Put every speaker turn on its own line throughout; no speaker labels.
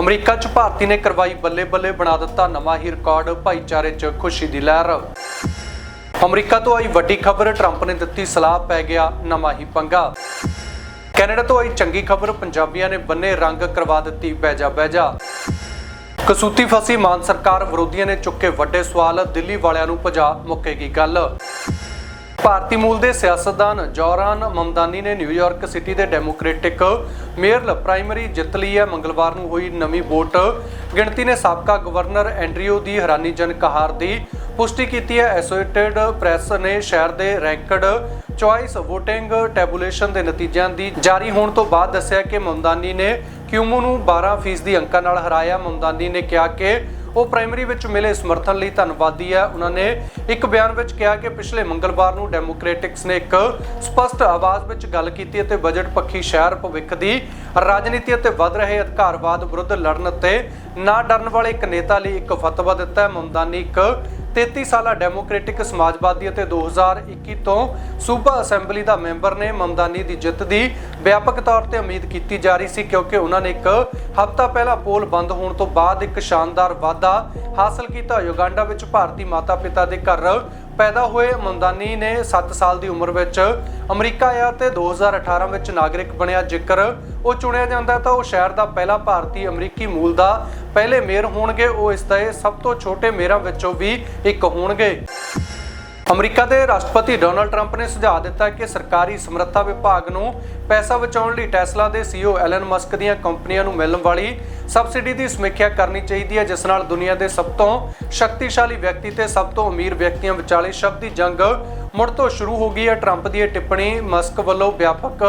America 'ਚ ਭਾਰਤੀ ਨੇ ਕਰਵਾਈ ਬੱਲੇ-ਬੱਲੇ ਬਣਾ ਦਿੱਤਾ ਨਵਾਂ ਹੀ ਰਿਕਾਰਡ, ਭਾਈਚਾਰੇ 'ਚ ਖੁਸ਼ੀ ਦੀ ਲਹਿਰ। ਅਮਰੀਕਾ ਤੋਂ ਆਈ ਵੱਡੀ ਖਬਰ, ਟਰੰਪ ਨੇ ਦਿੱਤੀ ਸਲਾਹ, ਪੈ ਗਿਆ ਨਵਾਂ ਹੀ ਪੰਗਾ। ਕੈਨੇਡਾ ਤੋਂ ਆਈ ਚੰਗੀ ਖਬਰ, ਪੰਜਾਬੀਆਂ ਨੇ ਬੰਨੇ ਰੰਗ ਕਰਵਾ ਦਿੱਤੀ ਬੈਜਾ ਬੈਜਾ ਕਸੂਤੀ ਫਸੀ ਮਾਨ ਸਰਕਾਰ ਵਿਰੋਧੀਆਂ ਨੇ ਚੁੱਕੇ ਵੱਡੇ ਸਵਾਲ, ਦਿੱਲੀ ਵਾਲਿਆਂ ਨੂੰ ਭਜਾ ਮੁੱਕੇਗੀ ਗੱਲ। ਭਾਰਤੀ ਮੂਲ ਦੇ ਸਿਆਸਤਦਾਨ ਜੌਰਾਨ ਮਮਦਾਨੀ ਨੇ ਨਿਊਯਾਰਕ ਸਿਟੀ ਦੇ ਡੈਮੋਕ੍ਰੈਟਿਕ ਮੇਅਰਲ ਪ੍ਰਾਇਮਰੀ ਜਿੱਤ ਲਈ ਹੈ। ਮੰਗਲਵਾਰ ਨੂੰ ਹੋਈ ਨਵੀਂ ਵੋਟ। ਗਿਣਤੀ ਨੇ ਸਾਬਕਾ ਗਵਰਨਰ ਐਂਡਰਿਓ ਦੀ ਹੈਰਾਨੀਜਨਕ ਹਾਰ ਦੀ ਪੁਸ਼ਟੀ ਕੀਤੀ ਹੈ। ਐਸੋਸੀਏਟਡ ਪ੍ਰੈਸ ਨੇ ਸ਼ਹਿਰ ਦੇ ਰੈਂਕਡ ਚੁਆਇਸ VOTING ਟੈਬੂਲੇਸ਼ਨ ਦੇ ਨਤੀਜਿਆਂ ਦੀ ਜਾਰੀ ਹੋਣ ਤੋਂ ਬਾਅਦ ਦੱਸਿਆ ਕਿ ਮਮਦਾਨੀ ਨੇ ਕਿਊਮੋ ਨੂੰ 12% ਦੀ ਅੰਕਾਂ ਨਾਲ ਹਰਾਇਆ। ਮਮਦਾਨੀ ਨੇ ਕਿਹਾ ਕਿ ਉਹ ਪ੍ਰਾਇਮਰੀ ਵਿੱਚ ਮਿਲੇ ਸਮਰਥਨ ਲਈ ਧੰਨਵਾਦੀ ਹੈ। ਉਹਨਾਂ ਨੇ ਇੱਕ ਬਿਆਨ ਵਿੱਚ ਕਿਹਾ ਕਿ ਪਿਛਲੇ ਮੰਗਲਵਾਰ ਨੂੰ ਡੈਮੋਕ੍ਰੈਟਿਕਸ ਨੇ ਇੱਕ ਸਪਸ਼ਟ ਆਵਾਜ਼ ਵਿੱਚ ਗੱਲ ਕੀਤੀ ਅਤੇ ਬਜਟ ਪੱਖੀ ਸ਼ਹਿਰ ਭਵਿੱਖ ਦੀ ਰਾਜਨੀਤੀ ਅਤੇ ਵੱਧ ਰਹੇ ਅਧਿਕਾਰਵਾਦ ਵਿਰੁੱਧ ਲੜਨ ਅਤੇ ਨਾ ਡਰਨ ਵਾਲੇ ਇੱਕ ਨੇਤਾ ਲਈ ਇੱਕ ਫਤਵਾ ਦਿੱਤਾ ਹੈ। ਮਮਦਾਨੀ ਇੱਕ 33 ਸਾਲਾ ਡੈਮੋਕ੍ਰੈਟਿਕ ਸਮਾਜਵਾਦੀ ਅਤੇ 2021 ਤੋਂ ਸੂਬਾ ਅਸੈਂਬਲੀ ਦਾ ਮੈਂਬਰ ਨੇ ਮਮਦਾਨੀ ਦੀ ਜਿੱਤ ਦੀ ਵਿਆਪਕ ਤੌਰ ਤੇ ਉਮੀਦ ਕੀਤੀ ਜਾ ਰਹੀ ਸੀ ਕਿਉਂਕਿ ਉਹਨਾਂ ਨੇ ਇੱਕ ਹਫ਼ਤਾ ਪਹਿਲਾਂ ਪੋਲ ਬੰਦ ਹੋਣ ਤੋਂ ਬਾਅਦ ਇੱਕ ਸ਼ਾਨਦਾਰ ਵਾਅਦਾ ਹਾਸਲ ਕੀਤਾ। ਯੁਗਾਂਡਾ ਵਿੱਚ ਭਾਰਤੀ ਮਾਤਾ-ਪਿਤਾ ਦੇ ਘਰ ਪੈਦਾ ਹੋਏ। ਮਮਦਾਨੀ ਨੇ 7 ਸਾਲ ਦੀ ਉਮਰ ਵਿੱਚ ਅਮਰੀਕਾ ਆਇਆ ਤੇ 2018 ਵਿੱਚ ਨਾਗਰਿਕ ਬਣਿਆ। ਜੇਕਰ ਉਹ ਚੁਣਿਆ ਜਾਂਦਾ ਤਾਂ ਉਹ ਸ਼ਹਿਰ ਦਾ ਪਹਿਲਾ ਭਾਰਤੀ ਅਮਰੀਕੀ ਮੂਲ ਦਾ ਪਹਿਲੇ ਮੇਅਰ ਹੋਣਗੇ। ਉਹ ਇਸ ਦੇ ਸਭ ਤੋਂ ਛੋਟੇ ਮੇਅਰਾਂ ਵਿੱਚੋਂ ਵੀ ਇੱਕ ਹੋਣਗੇ। ਅਮਰੀਕਾ ਦੇ ਰਾਸ਼ਟਰਪਤੀ ਡੋਨਲਡ ਟਰੰਪ ਨੇ ਸੁਝਾਅ ਦਿੱਤਾ ਕਿ ਸਰਕਾਰੀ ਸਮਰੱਥਾ ਵਿਭਾਗ ਨੂੰ ਪੈਸਾ ਬਚਾਉਣ ਲਈ ਟੈਸਲਾ ਦੇ ਸੀਈਓ ਐਲਨ ਮਸਕ ਦੀਆਂ ਕੰਪਨੀਆਂ ਨੂੰ ਮਿਲਣ ਵਾਲੀ ਸਬਸਿਡੀ ਦੀ ਸਮੀਖਿਆ ਕਰਨੀ ਚਾਹੀਦੀ ਹੈ, ਜਿਸ ਨਾਲ ਦੁਨੀਆ ਦੇ ਸਭ ਤੋਂ ਸ਼ਕਤੀਸ਼ਾਲੀ ਵਿਅਕਤੀ ਤੇ ਸਭ ਤੋਂ ਅਮੀਰ ਵਿਅਕਤੀਆਂ ਵਿਚਾਲੇ ਸ਼ਬਦੀ ਜੰਗ ਮੁੜ ਤੋਂ ਸ਼ੁਰੂ ਹੋ ਗਈ ਹੈ ਟਰੰਪ ਦੀ ਇਹ ਟਿੱਪਣੀ। ਮਸਕ ਵੱਲੋਂ ਵਿਆਪਕ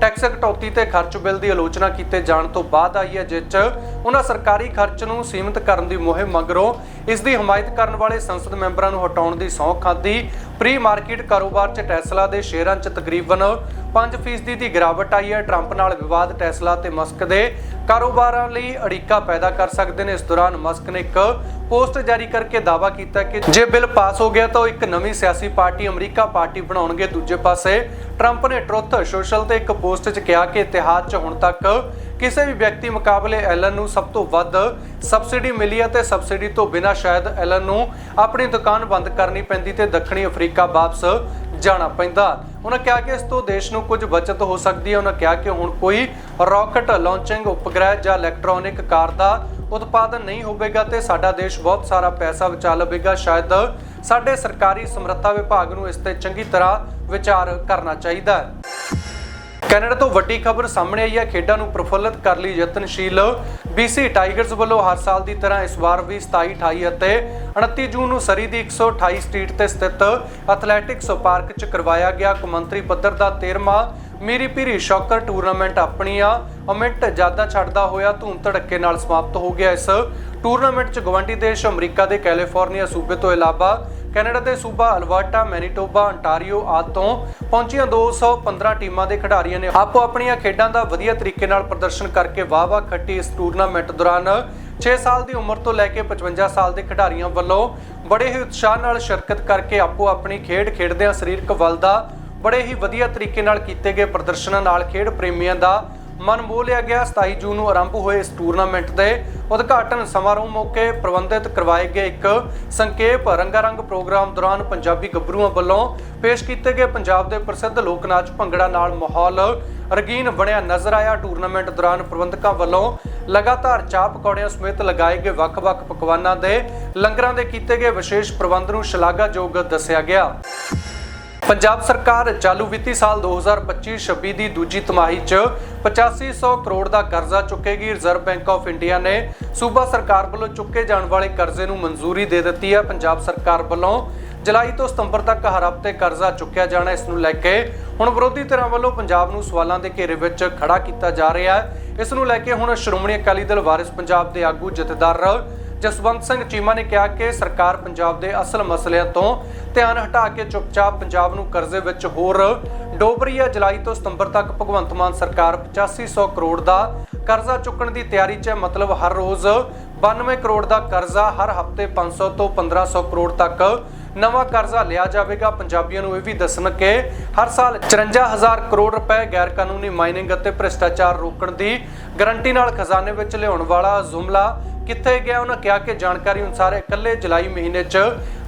ਟੈਕਸ ਕਟੌਤੀ ਤੇ ਖਰਚ ਬਿੱਲ ਦੀ ਆਲੋਚਨਾ ਕੀਤੇ ਜਾਣ ਤੋਂ ਬਾਅਦ ਆਈ ਹੈ, ਜਿਸ 'ਚ ਉਹਨਾਂ ਸਰਕਾਰੀ ਖਰਚ ਨੂੰ ਸੀਮਿਤ ਕਰਨ ਦੀ ਮੁਹਿੰਮ ਮਗਰੋਂ ਇਸ ਦੀ ਹਮਾਇਤ ਕਰਨ ਵਾਲੇ ਸੰਸਦ ਮੈਂਬਰਾਂ ਨੂੰ ਹਟਾਉਣ ਦੀ ਸਹੁੰ ਖਾਧੀ। ਪ੍ਰੀ ਮਾਰਕੀਟ ਕਾਰੋਬਾਰ 'ਚ ਟੈਸਲਾ ਦੇ ਸ਼ੇਅਰਾਂ 'ਚ ਤਕਰੀਬਨ 5% ਦੀ ਗਿਰਾਵਟ ਆਈ ਹੈ। ਟਰੰਪ ਨਾਲ ਵਿਵਾਦ ਟੈਸਲਾ ਤੇ ਮਸਕ ਦੇ ਕਾਰੋਬਾਰਾਂ ਲਈ ਅੜਿੱਕਾ ਪੈਦਾ ਕਰ ਸਕਦੇ ਨੇ। ਇਸ ਦੌਰਾਨ ਮਸਕ ਨੇ ਇੱਕ ਪੋਸਟ ਜਾਰੀ ਕਰਕੇ ਦਾਅਵਾ ਕੀਤਾ ਕਿ ਜੇ ਬਿੱਲ ਪਾਸ ਹੋ ਗਿਆ ਤਾਂ ਉਹ ਇੱਕ ਨਵੀਂ ਸਿਆਸੀ ਪਾਰਟੀ ਅਮਰੀਕਾ ਪਾਰਟੀ ਬਣਾਉਣਗੇ। ਦੂਜੇ ਪਾਸੇ ਟਰੰਪ ਨੇ ਟਰੁੱਥ ਸੋਸ਼ਲ ਤੇ ਇੱਕ ਪੋਸਟ 'ਚ ਕਿਹਾ ਕਿ ਇਤਿਹਾਸ 'ਚ ਹੁਣ ਤੱਕ ਕਿਸੇ ਵੀ ਵਿਅਕਤੀ ਮੁਕਾਬਲੇ ਐਲਨ ਨੂੰ ਸਭ ਤੋਂ ਵੱਧ ਸਬਸਿਡੀ ਮਿਲੀ ਹੈ ਤੇ ਸਬਸਿਡੀ ਤੋਂ ਬਿਨਾਂ ਸ਼ਾਇਦ ਐਲਨ ਨੂੰ ਆਪਣੀ ਦੁਕਾਨ ਬੰਦ ਕਰਨੀ ਪੈਂਦੀ ਤੇ ਦੱਖਣੀ ਅਫਰੀਕਾ ਵਾਪਸ ਜਾਣਾ ਪੈਂਦਾ। ਉਹਨਾਂ ਕਿਹਾ ਕਿ ਇਸ ਤੋਂ ਦੇਸ਼ ਨੂੰ ਕੁਝ ਬਚਤ ਹੋ ਸਕਦੀ ਹੈ। ਉਹਨਾਂ ਕਿਹਾ ਕਿ ਹੁਣ ਕੋਈ ਰਾਕਟ ਲਾਂਚਿੰਗ ਉਪਗ੍ਰਹਿ ਜਾਂ ਇਲੈਕਟ੍ਰੋਨਿਕ ਕਾਰ ਦਾ ਉਤਪਾਦਨ ਨਹੀਂ ਹੋਵੇਗਾ ਤੇ ਸਾਡਾ ਦੇਸ਼ ਬਹੁਤ ਸਾਰਾ ਪੈਸਾ ਬਚਾ ਲਵੇਗਾ। ਸ਼ਾਇਦ ਸਾਡੇ ਸਰਕਾਰੀ ਸਮਰੱਥਾ ਵਿਭਾਗ ਨੂੰ ਇਸ ਤੇ ਚੰਗੀ ਤਰ੍ਹਾਂ ਵਿਚਾਰ ਕਰਨਾ ਚਾਹੀਦਾ ਹੈ। ਕੈਨੇਡਾ ਤੋਂ ਵੱਡੀ ਖਬਰ ਸਾਹਮਣੇ ਆਈ ਹੈ। ਖੇਡਾਂ ਨੂੰ ਪ੍ਰਫੁੱਲਤ ਕਰ ਲਈ ਯਤਨਸ਼ੀਲ BC ਟਾਈਗਰਸ ਵੱਲੋਂ ਹਰ ਸਾਲ ਦੀ ਤਰ੍ਹਾਂ ਇਸ ਵਾਰ ਵੀ 27 28 ਅਤੇ 29 ਜੂਨ ਨੂੰ ਸਰੀ ਦੀ 128 ਸਟਰੀਟ ਤੇ ਸਥਿਤ ਐਥਲੈਟਿਕਸ ਪਾਰਕ 'ਚ ਕਰਵਾਇਆ ਗਿਆ। ਕੌਮਾਂਤਰੀ ਪੱਧਰ ਦਾ 13ਵਾਂ ਮੀਰੀ ਪੀਰੀ ਸ਼ੌਕਰ ਟੂਰਨਾਮੈਂਟ ਆਪਣੀਆਂ ਅਮਿਟ ਜ਼ਿਆਦਾ ਛੱਡਦਾ ਹੋਇਆ ਧੂਮ ਧੜੱਕੇ ਨਾਲ ਸਮਾਪਤ ਹੋ ਗਿਆ। ਇਸ ਟੂਰਨਾਮੈਂਟ 'ਚ ਗਵਾਂਢੀ ਦੇਸ਼ ਅਮਰੀਕਾ ਦੇ ਕੈਲੀਫੋਰਨੀਆ ਸੂਬੇ ਤੋਂ ਇਲਾਵਾ ਕੈਨੇਡਾ ਦੇ ਸੂਬਾ ਅਲਬਰਟਾ ਮੈਨੀਟੋਬਾ ਅੰਟਾਰੀਓ ਆਦਿ ਤੋਂ ਪਹੁੰਚੀਆਂ 215 ਟੀਮਾਂ ਦੇ ਖਿਡਾਰੀਆਂ ਨੇ ਆਪੋ ਆਪਣੀਆਂ ਖੇਡਾਂ ਦਾ ਵਧੀਆ ਤਰੀਕੇ ਨਾਲ ਪ੍ਰਦਰਸ਼ਨ ਕਰਕੇ ਵਾਹ-ਵਾਹ ਖੱਟੀ ਇਸ ਟੂਰਨਾਮੈਂਟ ਦੌਰਾਨ 6 ਸਾਲ ਦੀ ਉਮਰ ਤੋਂ ਲੈ ਕੇ 55 ਸਾਲ ਦੇ ਖਿਡਾਰੀਆਂ ਵੱਲੋਂ ਬੜੇ ਹੀ ਉਤਸ਼ਾਹ ਨਾਲ ਸ਼ਿਰਕਤ ਕਰਕੇ ਆਪੋ ਆਪਣੀ ਖੇਡ ਖੇਡਦਿਆਂ ਸਰੀਰਕ ਬਲ ਦਾ ਬੜੇ ਹੀ ਵਧੀਆ ਤਰੀਕੇ ਨਾਲ ਕੀਤੇ ਗਏ ਪ੍ਰਦਰਸ਼ਨਾਂ ਨਾਲ ਖੇਡ ਪ੍ਰੇਮੀਆਂ ਦਾ ਮਨ ਮੋਹ ਲਿਆ ਗਿਆ। 27 ਜੂਨ ਨੂੰ ਆਰੰਭ ਹੋਏ ਇਸ ਟੂਰਨਾਮੈਂਟ ਦੇ ਉਦਘਾਟਨ ਸਮਾਰੋਹ ਮੌਕੇ ਪ੍ਰਬੰਧਿਤ ਕਰਵਾਏ ਗਏ ਇੱਕ ਸੰਖੇਪ ਰੰਗਾਰੰਗ ਪ੍ਰੋਗਰਾਮ ਦੌਰਾਨ ਪੰਜਾਬੀ ਗੱਭਰੂਆਂ ਵੱਲੋਂ ਪੇਸ਼ ਕੀਤੇ ਗਏ ਪੰਜਾਬ ਦੇ ਪ੍ਰਸਿੱਧ ਲੋਕ ਨਾਚ ਭੰਗੜਾ ਨਾਲ ਮਾਹੌਲ ਰਗੀਨ ਬਣਿਆ ਨਜ਼ਰ ਆਇਆ। ਟੂਰਨਾਮੈਂਟ ਦੌਰਾਨ ਪ੍ਰਬੰਧਕਾਂ ਵੱਲੋਂ ਲਗਾਤਾਰ ਚਾਹ ਪਕੌੜਿਆਂ ਸਮੇਤ ਲਗਾਏ ਗਏ ਵੱਖ-ਵੱਖ ਪਕਵਾਨਾਂ ਦੇ ਲੰਗਰਾਂ ਦੇ ਕੀਤੇ ਗਏ ਵਿਸ਼ੇਸ਼ ਪ੍ਰਬੰਧ ਨੂੰ ਸ਼ਲਾਘਾਯੋਗ ਦੱਸਿਆ ਗਿਆ। ਪੰਜਾਬ ਸਰਕਾਰ ਚਾਲੂ ਵਿੱਤੀ ਸਾਲ 2025-26 ਦੀ ਦੂਜੀ ਤਿਮਾਹੀ 'ਚ 8500 ਕਰੋੜ ਦਾ ਕਰਜ਼ਾ ਚੁੱਕੇਗੀ ਰਿਜ਼ਰਵ ਬੈਂਕ ਆਫ ਇੰਡੀਆ ਨੇ। ਸੂਬਾ ਸਰਕਾਰ ਵੱਲੋਂ ਚੁੱਕੇ ਜਾਣ ਵਾਲੇ ਕਰਜ਼ੇ ਨੂੰ ਮਨਜ਼ੂਰੀ ਦੇ ਦਿੱਤੀ ਹੈ। ਪੰਜਾਬ ਸਰਕਾਰ ਵੱਲੋਂ ਜੁਲਾਈ ਤੋਂ ਸਤੰਬਰ ਤੱਕ ਹਰ ਹਫ਼ਤੇ ਕਰਜ਼ਾ ਚੁੱਕਿਆ ਜਾਣਾ ਇਸ ਨੂੰ ਲੈ ਕੇ ਹੁਣ ਵਿਰੋਧੀ ਧਿਰਾਂ ਵੱਲੋਂ ਪੰਜਾਬ ਨੂੰ ਸਵਾਲਾਂ ਦੇ ਘੇਰੇ ਵਿੱਚ ਖੜਾ ਕੀਤਾ ਜਾ ਰਿਹਾ ਹੈ। ਇਸ ਨੂੰ ਲੈ ਕੇ ਹੁਣ ਸ਼੍ਰੋਮਣੀ ਅਕਾਲੀ ਦਲ ਵਾਰਿਸ ਪੰਜਾਬ ਦੇ ਆਗੂ ਜਥੇਦਾਰ ਜਸਵੰਤ ਸਿੰਘ ਚੀਮਾ ਨੇ ਕਿਹਾ ਕਿ ਸਰਕਾਰ ਪੰਜਾਬ ਦੇ ਅਸਲ ਮਸਲਿਆਂ ਤੋਂ ਧਿਆਨ ਹਟਾ ਕੇ ਚੁੱਪਚਾਪ ਪੰਜਾਬ ਨੂੰ ਕਰਜ਼ੇ ਵਿੱਚ ਹੋਰ ਡੋਬ ਰਹੀ ਹੈ ਜੁਲਾਈ ਤੋਂ ਸਤੰਬਰ ਤੱਕ ਭਗਵੰਤ ਮਾਨ ਸਰਕਾਰ 8500 ਕਰੋੜ ਦਾ ਕਰਜ਼ਾ ਚੁੱਕਣ ਦੀ ਤਿਆਰੀ 'ਚ ਹੈ। ਮਤਲਬ ਹਰ ਰੋਜ਼ 92 ਕਰੋੜ ਦਾ ਕਰਜ਼ਾ ਹਰ ਹਫ਼ਤੇ 500 ਤੋਂ 1500 ਕਰੋੜ ਤੱਕ ਨਵਾਂ ਕਰਜ਼ਾ ਲਿਆ ਜਾਵੇਗਾ। ਪੰਜਾਬੀਆਂ ਨੂੰ ਇਹ ਵੀ ਦੱਸਣ ਕਿ ਹਰ ਸਾਲ 54000 ਕਰੋੜ ਰੁਪਏ ਗੈਰ ਕਾਨੂੰਨੀ ਮਾਈਨਿੰਗ ਅਤੇ ਭ੍ਰਿਸ਼ਟਾਚਾਰ ਰੋਕਣ ਦੀ ਗਾਰੰਟੀ ਨਾਲ ਖਜ਼ਾਨੇ ਵਿੱਚ ਲਿਆਉਣ ਵਾਲਾ ਜ਼ੁਮਲਾ ਕਿੱਥੇ ਗਿਆ, ਉਹਨਾਂ ਕਿਹਾ ਕਿ ਜਾਣਕਾਰੀ ਅਨੁਸਾਰ ਇਕੱਲੇ ਜੁਲਾਈ ਮਹੀਨੇ 'ਚ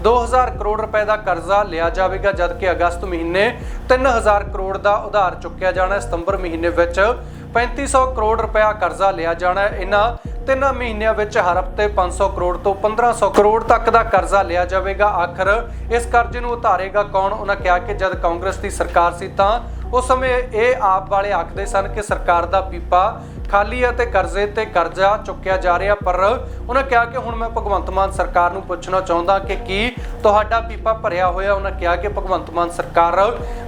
2000 ਕਰੋੜ ਰੁਪਏ ਦਾ ਕਰਜ਼ਾ ਲਿਆ ਜਾਵੇਗਾ, ਜਦਕਿ ਅਗਸਤ ਮਹੀਨੇ 3000 ਕਰੋੜ ਦਾ ਉਧਾਰ ਚੁੱਕਿਆ ਜਾਣਾ ਸਤੰਬਰ ਮਹੀਨੇ ਵਿੱਚ 3500 ਕਰੋੜ ਰੁਪਇਆ ਕਰਜ਼ਾ ਲਿਆ ਜਾਣਾ ਇਹਨਾਂ ਤਿੰਨ ਮਹੀਨਿਆਂ ਵਿੱਚ ਹਰ ਹਫ਼ਤੇ 500 ਕਰੋੜ ਤੋਂ 1500 ਕਰੋੜ ਤੱਕ ਦਾ ਕਰਜ਼ਾ ਲਿਆ ਜਾਵੇਗਾ। ਆਖਰ ਇਸ ਕਰਜ਼ੇ ਨੂੰ ਉਤਾਰੇਗਾ ਕੌਣ? ਉਹਨਾਂ ਕਿਹਾ ਕਿ ਜਦ ਕਾਂਗਰਸ ਦੀ ਸਰਕਾਰ ਸੀ ਤਾਂ ਉਸ ਸਮੇਂ ਇਹ ਆਪ ਵਾਲੇ ਆਖਦੇ ਸਨ ਕਿ ਸਰਕਾਰ ਦਾ ਪੀਪਾ ਖਾਲੀ ਹੈ ਤੇ ਕਰਜ਼ੇ ਤੇ ਕਰਜ਼ਾ ਚੁੱਕਿਆ ਜਾ ਰਿਹਾ, ਪਰ ਉਹਨਾਂ ਕਿਹਾ ਕਿ ਹੁਣ ਮੈਂ ਭਗਵੰਤ ਮਾਨ ਸਰਕਾਰ ਨੂੰ ਪੁੱਛਣਾ ਚਾਹੁੰਦਾ ਕਿ ਕੀ ਤੁਹਾਡਾ ਪੀਪਾ ਭਰਿਆ ਹੋਇਆ, ਉਹਨਾਂ ਕਿਹਾ ਕਿ ਭਗਵੰਤ ਮਾਨ ਸਰਕਾਰ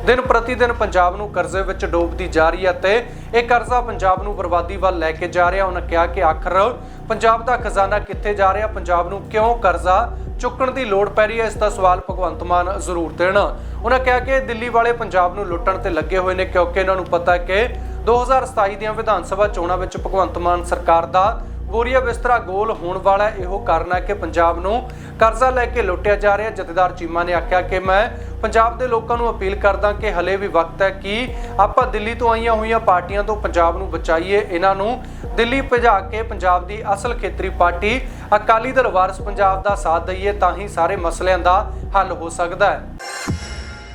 ਦਿਨ ਪ੍ਰਤੀ ਦਿਨ ਪੰਜਾਬ ਨੂੰ ਕਰਜ਼ੇ ਵਿੱਚ ਡੋਬਦੀ ਜਾ ਰਹੀ ਹੈ ਤੇ ਇਹ ਕਰਜ਼ਾ ਪੰਜਾਬ ਨੂੰ ਬਰਬਾਦੀ ਵੱਲ ਲੈ ਕੇ ਜਾ ਰਿਹਾ। ਉਹਨਾਂ ਕਿਹਾ ਕਿ ਆਖਰ ਪੰਜਾਬ ਦਾ ਖਜ਼ਾਨਾ ਕਿੱਥੇ ਜਾ ਰਿਹਾ, ਪੰਜਾਬ ਨੂੰ ਕਿਉਂ ਕਰਜ਼ਾ ਚੁੱਕਣ ਦੀ ਲੋੜ ਪੈ ਰਹੀ ਹੈ, ਇਸ ਦਾ ਸਵਾਲ ਭਗਵੰਤ ਮਾਨ ਜ਼ਰੂਰ ਦੇਣ। ਉਹਨਾਂ ਕਿਹਾ ਕਿ ਦਿੱਲੀ ਵਾਲੇ ਪੰਜਾਬ ਨੂੰ ਲੁੱਟਣ ਤੇ ਲੱਗੇ ਹੋਏ ਨੇ, ਕਿਉਂਕਿ ਇਹਨਾਂ ਨੂੰ ਪਤਾ ਹੈ ਕਿ 2027 ਦੀਆਂ ਵਿਧਾਨ ਸਭਾ ਚੋਣਾਂ ਵਿੱਚ ਭਗਵੰਤ ਮਾਨ ਸਰਕਾਰ ਦਾ ਬੋਰੀਆ ਬਿਸਤਰਾ ਗੋਲ ਹੋਣ ਵਾਲਾ ਇਹੋ ਕਾਰਨ ਹੈ ਕਿ ਪੰਜਾਬ ਨੂੰ ਕਰਜ਼ਾ ਲੈ ਕੇ ਲੁੱਟਿਆ ਜਾ ਰਿਹਾ ਜਥੇਦਾਰ ਚੀਮਾ ਨੇ ਆਖਿਆ ਕਿ ਮੈਂ ਪੰਜਾਬ ਦੇ ਲੋਕਾਂ ਨੂੰ ਅਪੀਲ ਕਰਦਾ ਕਿ ਹਲੇ ਵੀ ਵਕਤ ਹੈ ਕਿ ਆਪਾਂ ਦਿੱਲੀ ਤੋਂ ਆਈਆਂ ਹੋਈਆਂ ਪਾਰਟੀਆਂ ਤੋਂ ਪੰਜਾਬ ਨੂੰ ਬਚਾਈਏ। ਇਹਨਾਂ ਨੂੰ ਦਿੱਲੀ ਭਜਾ ਕੇ ਪੰਜਾਬ ਦੀ ਅਸਲ ਖੇਤਰੀ ਪਾਰਟੀ ਅਕਾਲੀ ਦਲ ਵਾਰਸ ਪੰਜਾਬ ਦਾ ਸਾਥ ਦਈਏ ਤਾਂ ਹੀ ਸਾਰੇ ਮਸਲਿਆਂ ਦਾ ਹੱਲ ਹੋ ਸਕਦਾ ਹੈ।